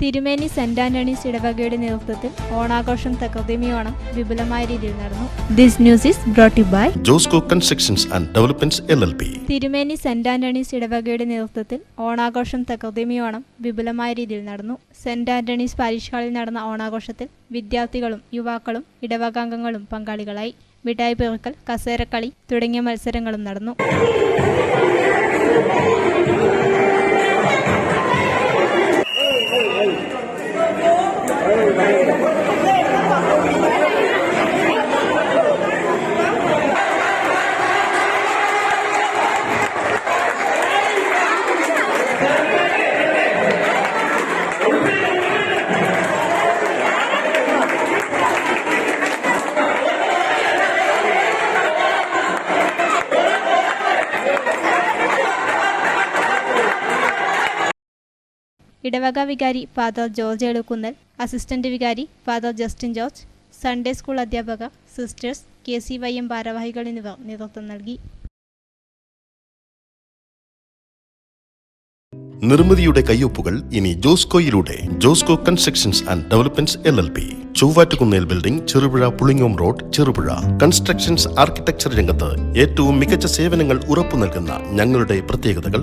തിരുമേനി saint Antony's ഇടവകയുടെ നേതൃത്വത്തിൽ ഓണാഘോഷം തകൃതിമി ഓണം വിപുലമായ രീതിയിൽ നടന്നു. This news is brought by Josco constructions and developments L L P Thirumeni saint Antony's ഇടവകയുടെ നേതൃത്വത്തിൽ ഓണാഘോഷം തകൃതിമി ഓണം വിപുലമായ രീതിയിൽ നടന്നു. സെന്റ് ആന്റണീസ് പാരിഷ് ഹാളിൽ നടന്ന ഓണാഘോഷത്തിൽ വിദ്യാർത്ഥികളും യുവാക്കളും ഇടവകാംഗങ്ങളും പങ്കാളികളായി. മിഠായി പിറക്കൽ കസേരക്കളി തുടങ്ങിയ മത്സരങ്ങളും നടന്നു. ഇടവക വികാരി ഫാദർ ജോർജ് എളുക്കുന്നൽ അസിസ്റ്റന്റ് വികാരി father Justin George Sunday school അധ്യാപക sisters K C Y M ഭാരവാഹികൾ എന്നിവർ നേതൃത്വം നൽകി. നിർമ്മിതിയുടെ കയ്യൊപ്പുകൾ ഇനി ജോസ്കോയിലൂടെ Josco constructions and developments L L P. Chovvattukunnel building Cherupuzha Pulingome road Cherupuzha. Constructions architecture രംഗത്ത് ഏറ്റവും മികച്ച സേവനങ്ങൾ ഉറപ്പു നൽകുന്ന ഞങ്ങളുടെ പ്രത്യേകതകൾ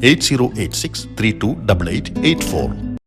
8086 328884.